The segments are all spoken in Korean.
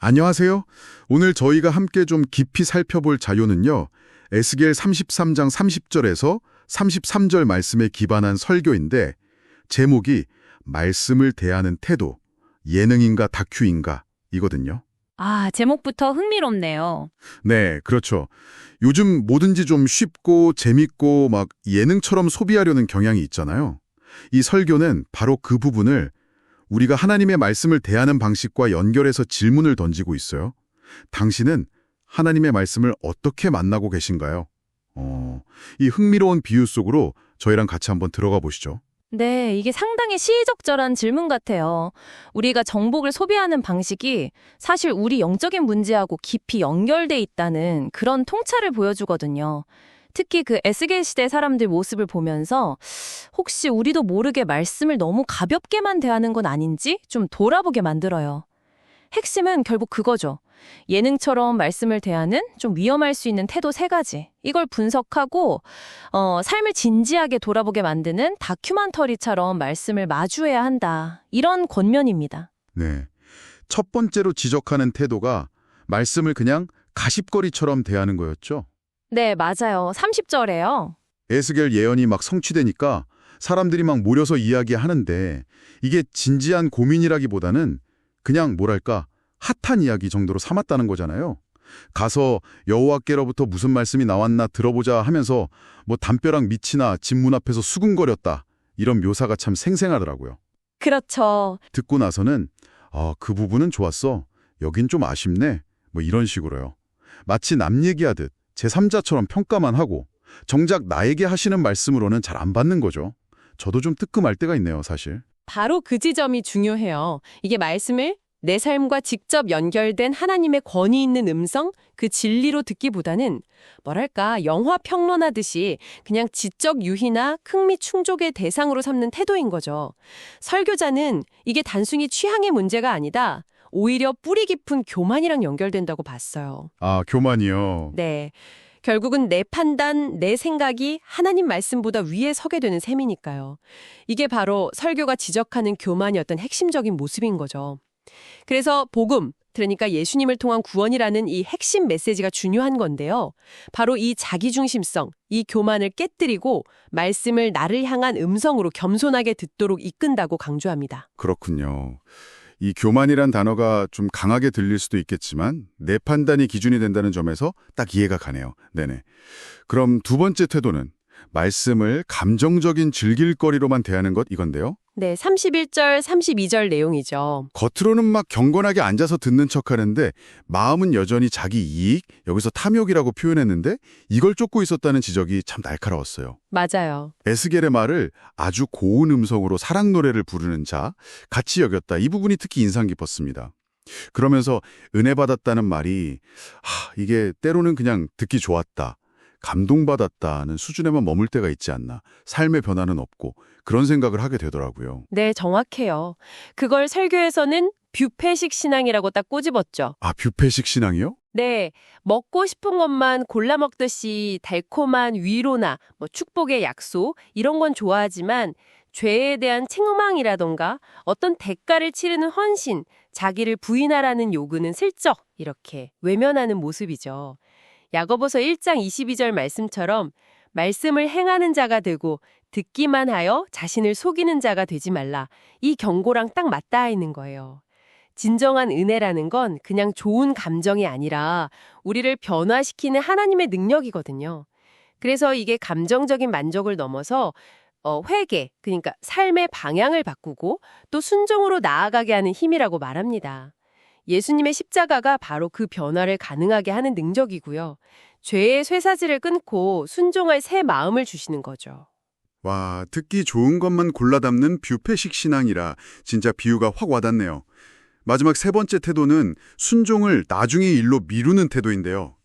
안녕하세요. 오늘 저희가 함께 좀 깊이 살펴볼 자료는요. 에스겔 33장 30절에서 33절 말씀에 기반한 설교인데 제목이 말씀을 대하는 태도, 예능인가 다큐인가 이거든요. 아, 제목부터 흥미롭네요. 네, 그렇죠. 요즘 뭐든지 좀 쉽고 재밌고 막 예능처럼 소비하려는 경향이 있잖아요. 이 설교는 바로 그 부분을 우리가 하나님의 말씀을 대하는 방식과 연결해서 질문을 던지고 있어요. 당신은 하나님의 말씀을 어떻게 만나고 계신가요? 어, 이 흥미로운 비유 속으로 저희랑 같이 한번 들어가 보시죠. 네, 이게 상당히 시의적절한 질문 같아요. 우리가 정복을 소비하는 방식이 사실 우리 영적인 문제하고 깊이 연결돼 있다는 그런 통찰을 보여주거든요. 특히 그 에스겔 시대 사람들 모습을 보면서 혹시 우리도 모르게 말씀을 너무 가볍게만 대하는 건 아닌지 좀 돌아보게 만들어요. 핵심은 결국 그거죠. 예능처럼 말씀을 대하는 좀 위험할 수 있는 태도 세 가지. 이걸 분석하고 어, 삶을 진지하게 돌아보게 만드는 다큐멘터리처럼 말씀을 마주해야 한다. 이런 권면입니다. 네. 첫 번째로 지적하는 태도가 말씀을 그냥 가십거리처럼 대하는 거였죠. 네, 맞아요. 30절에요. 에스겔 예언이 막 성취되니까 사람들이 막 모여서 이야기하는데 이게 진지한 고민이라기보다는 그냥 뭐랄까 핫한 이야기 정도로 삼았다는 거잖아요. 가서 여호와께로부터 무슨 말씀이 나왔나 들어보자 하면서 뭐 담벼락 밑이나 집 문 앞에서 수군거렸다. 이런 묘사가 참 생생하더라고요. 그렇죠. 듣고 나서는 아, 그 부분은 좋았어. 여긴 좀 아쉽네. 뭐 이런 식으로요. 마치 남 얘기하듯 제3자처럼 평가만 하고 정작 나에게 하시는 말씀으로는 잘 안 받는 거죠. 저도 좀 뜨끔할 때가 있네요, 사실. 바로 그 지점이 중요해요. 이게 말씀을 내 삶과 직접 연결된 하나님의 권위 있는 음성, 그 진리로 듣기보다는 뭐랄까 영화 평론하듯이 그냥 지적 유희나 흥미 충족의 대상으로 삼는 태도인 거죠. 설교자는 이게 단순히 취향의 문제가 아니다. 오히려 뿌리 깊은 교만이랑 연결된다고 봤어요. 아, 교만이요. 네. 결국은 내 판단, 내 생각이 하나님 말씀보다 위에 서게 되는 셈이니까요. 이게 바로 설교가 지적하는 교만이 어떤 핵심적인 모습인 거죠. 그래서 복음, 그러니까 예수님을 통한 구원이라는 이 핵심 메시지가 중요한 건데요. 바로 이 자기중심성, 이 교만을 깨뜨리고 말씀을 나를 향한 음성으로 겸손하게 듣도록 이끈다고 강조합니다. 그렇군요. 이 교만이란 단어가 좀 강하게 들릴 수도 있겠지만 내 판단이 기준이 된다는 점에서 딱 이해가 가네요. 네네. 그럼 두 번째 태도는 말씀을 감정적인 즐길거리로만 대하는 것 이건데요. 네, 31절, 32절 내용이죠. 겉으로는 막 경건하게 앉아서 듣는 척하는데 마음은 여전히 자기 이익, 여기서 탐욕이라고 표현했는데 이걸 쫓고 있었다는 지적이 참 날카로웠어요. 맞아요. 에스겔의 말을 아주 고운 음성으로 사랑 노래를 부르는 자, 같이 여겼다. 이 부분이 특히 인상 깊었습니다. 그러면서 은혜 받았다는 말이 하, 이게 때로는 그냥 듣기 좋았다. 감동받았다는 수준에만 머물 때가 있지 않나. 삶의 변화는 없고 그런 생각을 하게 되더라고요. 네, 정확해요. 그걸 설교에서는 뷔페식 신앙이라고 딱 꼬집었죠. 아, 뷔페식 신앙이요? 네, 먹고 싶은 것만 골라 먹듯이 달콤한 위로나 뭐 축복의 약속 이런 건 좋아하지만 죄에 대한 책망이라던가 어떤 대가를 치르는 헌신, 자기를 부인하라는 요구는 슬쩍 이렇게 외면하는 모습이죠. 야고보서 1장 22절 말씀처럼 말씀을 행하는 자가 되고 듣기만 하여 자신을 속이는 자가 되지 말라. 이 경고랑 딱 맞닿아 있는 거예요. 진정한 은혜라는 건 그냥 좋은 감정이 아니라 우리를 변화시키는 하나님의 능력이거든요. 그래서 이게 감정적인 만족을 넘어서 어, 회개, 그러니까 삶의 방향을 바꾸고 또 순종으로 나아가게 하는 힘이라고 말합니다. 예수님의 십자가가 바로 그 변화를 가능하게 하는 능력이고요. 죄의 쇠사지를 끊고 순종할 새 마음을 주시는 거죠. 와, 듣기 좋은 것만 골라 담는 뷔페식 신앙이라 진짜 비유가 확 와닿네요. 마지막 세 번째 태도는 순종을 나중의 일로 미루는 태도인데요.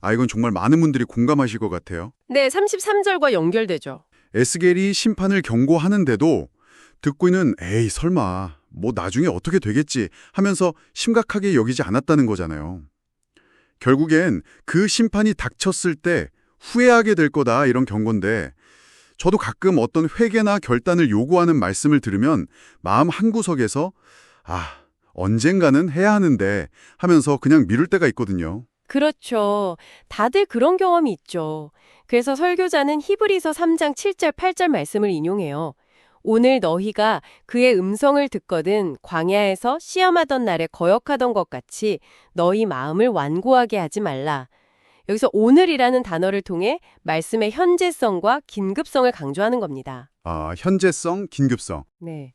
아, 이건 정말 많은 분들이 공감하실 것 같아요. 네, 33절과 연결되죠. 에스겔이 심판을 경고하는데도 듣고는 에이 설마 뭐 나중에 어떻게 되겠지 하면서 심각하게 여기지 않았다는 거잖아요. 결국엔 그 심판이 닥쳤을 때 후회하게 될 거다 이런 경고인데 저도 가끔 어떤 회개나 결단을 요구하는 말씀을 들으면 마음 한구석에서 아 언젠가는 해야 하는데 하면서 그냥 미룰 때가 있거든요. 그렇죠. 다들 그런 경험이 있죠. 그래서 설교자는 히브리서 3장 7절 8절 말씀을 인용해요. 오늘 너희가 그의 음성을 듣거든 광야에서 시험하던 날에 거역하던 것 같이 너희 마음을 완고하게 하지 말라. 여기서 오늘이라는 단어를 통해 말씀의 현재성과 긴급성을 강조하는 겁니다. 아, 현재성, 긴급성. 네.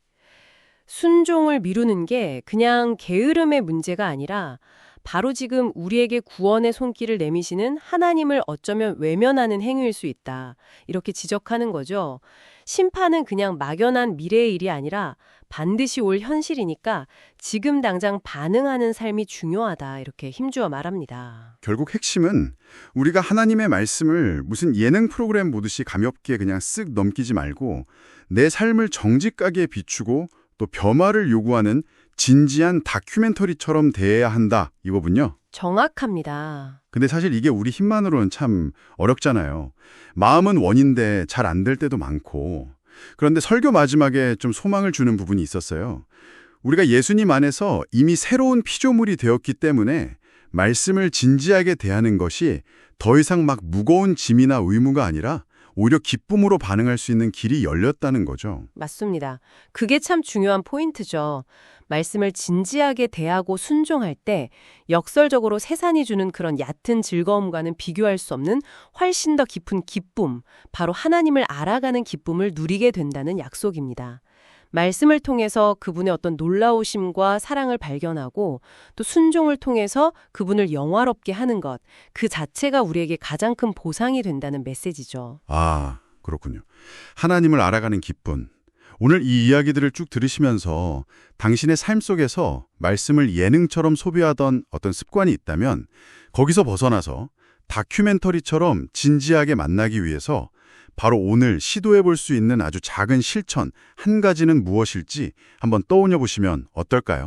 순종을 미루는 게 그냥 게으름의 문제가 아니라 바로 지금 우리에게 구원의 손길을 내미시는 하나님을 어쩌면 외면하는 행위일 수 있다. 이렇게 지적하는 거죠. 심판은 그냥 막연한 미래의 일이 아니라 반드시 올 현실이니까 지금 당장 반응하는 삶이 중요하다. 이렇게 힘주어 말합니다. 결국 핵심은 우리가 하나님의 말씀을 무슨 예능 프로그램 보듯이 가볍게 그냥 쓱 넘기지 말고 내 삶을 정직하게 비추고 또 변화를 요구하는 진지한 다큐멘터리처럼 대해야 한다 이거군요. 정확합니다. 근데 사실 이게 우리 힘만으로는 참 어렵잖아요. 마음은 원인데 잘 안 될 때도 많고. 그런데 설교 마지막에 좀 소망을 주는 부분이 있었어요. 우리가 예수님 안에서 이미 새로운 피조물이 되었기 때문에 말씀을 진지하게 대하는 것이 더 이상 막 무거운 짐이나 의무가 아니라 오히려 기쁨으로 반응할 수 있는 길이 열렸다는 거죠. 맞습니다. 그게 참 중요한 포인트죠. 말씀을 진지하게 대하고 순종할 때 역설적으로 세상이 주는 그런 얕은 즐거움과는 비교할 수 없는 훨씬 더 깊은 기쁨, 바로 하나님을 알아가는 기쁨을 누리게 된다는 약속입니다. 말씀을 통해서 그분의 어떤 놀라우심과 사랑을 발견하고 또 순종을 통해서 그분을 영화롭게 하는 것, 그 자체가 우리에게 가장 큰 보상이 된다는 메시지죠. 아, 그렇군요. 하나님을 알아가는 기쁨. 오늘 이 이야기들을 쭉 들으시면서 당신의 삶 속에서 말씀을 예능처럼 소비하던 어떤 습관이 있다면 거기서 벗어나서 다큐멘터리처럼 진지하게 만나기 위해서 바로 오늘 시도해 볼 수 있는 아주 작은 실천 한 가지는 무엇일지 한번 떠올려 보시면 어떨까요?